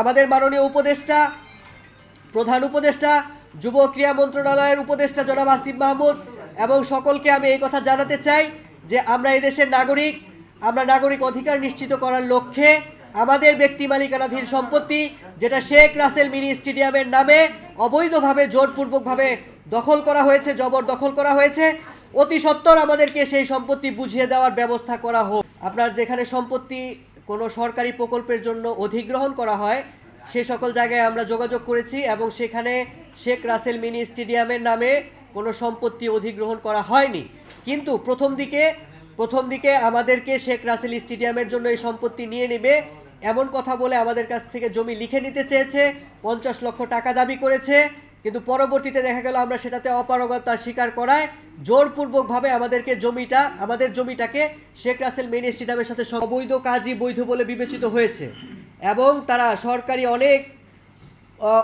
আমাদের মাননীয় উপদেষ্টা, প্রধান উপদেষ্টা, যুব ক্রীড়া মন্ত্রণালয়ের উপদেষ্টা জনাব আসিফ মাহমুদ এবং সকলকে আমি এই কথা জানাতে চাই যে আমরা এদেশের নাগরিক, আমরা নাগরিক অধিকার নিশ্চিত করার লক্ষ্যে আমাদের ব্যক্তি মালিকানাধীন সম্পত্তি, যেটা শেখ রাসেল মিনি স্টেডিয়ামের নামে অবৈধভাবে, জোরপূর্বকভাবে দখল করা হয়েছে জবর দখল করা হয়েছে, অতি সত্বর আমাদেরকে সেই সম্পত্তি বুঝিয়ে দেওয়ার ব্যবস্থা করা হোক। আপনার যেখানে সম্পত্তি কোনো সরকারি প্রকল্পের জন্য অধিগ্রহণ করা হয়, সে সকল জায়গায় আমরা যোগাযোগ করেছি এবং সেখানে শেখ রাসেল মিনি স্টেডিয়ামের নামে কোনো সম্পত্তি অধিগ্রহণ করা হয়নি। কিন্তু প্রথম দিকে প্রথম দিকে আমাদেরকে শেখ রাসেল স্টেডিয়ামের জন্য এই সম্পত্তি নিয়ে নেবে, এমন কথা বলে আমাদের কাছ থেকে জমি লিখে নিতে চেয়েছে, পঞ্চাশ লক্ষ টাকা দাবি করেছে। কিন্তু পরবর্তীতে দেখা গেল আমরা সেটাতে অপারগতা স্বীকার করায় জোরপূর্বকভাবে আমাদেরকে জমিটা, আমাদের জমিটাকে শেখ রাসেল মেইন স্টেডিয়ামের সাথে অবৈধ কাজই বৈধ বলে বিবেচিত হয়েছে। এবং তারা সরকারি অনেক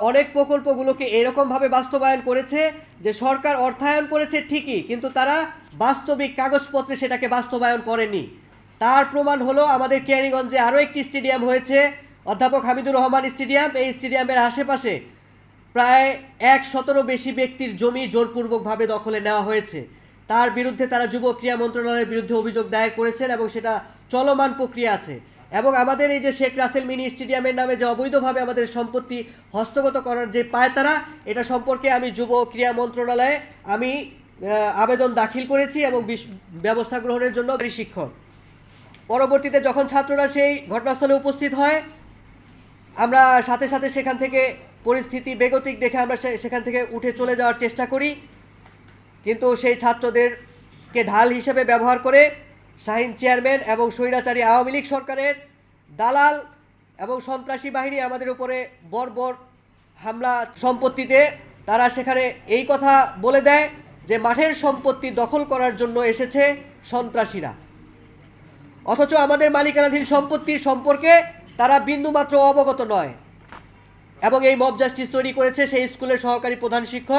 অনেক প্রকল্পগুলোকে এরকমভাবে বাস্তবায়ন করেছে যে সরকার অর্থায়ন করেছে ঠিকই, কিন্তু তারা বাস্তবিক কাগজপত্রে সেটাকে বাস্তবায়ন করেনি। তার প্রমাণ হলো আমাদের কেয়ারিগঞ্জে আরও একটি স্টেডিয়াম হয়েছে, অধ্যাপক হামিদুর রহমান স্টেডিয়াম। এই স্টেডিয়ামের আশেপাশে প্রায় এক শতরও বেশি ব্যক্তির জমি জোরপূর্বকভাবে দখলে নেওয়া হয়েছে। তার বিরুদ্ধে তারা যুব ক্রিয়া মন্ত্রণালয়ের বিরুদ্ধে অভিযোগ দায়ের করেছেন এবং সেটা চলমান প্রক্রিয়া আছে। এবং আমাদের এই যে শেখ রাসেল মিনি স্টেডিয়ামের নামে যে অবৈধভাবে আমাদের সম্পত্তি হস্তগত করার যে পায়তারা, এটা সম্পর্কে আমি যুব ক্রীড়া মন্ত্রণালয়ে আমি আবেদন দাখিল করেছি এবং ব্যবস্থা গ্রহণের জন্য শিক্ষক পরবর্তীতে যখন ছাত্ররা সেই ঘটনাস্থলে উপস্থিত হয়, আমরা সাথে সাথে সেখান থেকে পরিস্থিতি বেগতিক দেখে আমরা সেখান থেকে উঠে চলে যাওয়ার চেষ্টা করি। কিন্তু সেই ছাত্রদেরকে ঢাল হিসেবে ব্যবহার করে শাহিন চেয়ারম্যান এবং স্বৈরাচারী আওয়ামী লীগ সরকারের দালাল এবং সন্ত্রাসী বাহিনী আমাদের উপরে বর্বর হামলা সম্পত্তিতে তারা সেখানে এই কথা বলে দেয় যে মাঠের সম্পত্তি দখল করার জন্য এসেছে সন্ত্রাসীরা। অথচ আমাদের মালিকানাধীন সম্পত্তির সম্পর্কে তারা বিন্দুমাত্র অবগত নয়। এবং এই মব জাস্টিস তৈরি করেছে সেই স্কুলের সহকারী প্রধান শিক্ষক।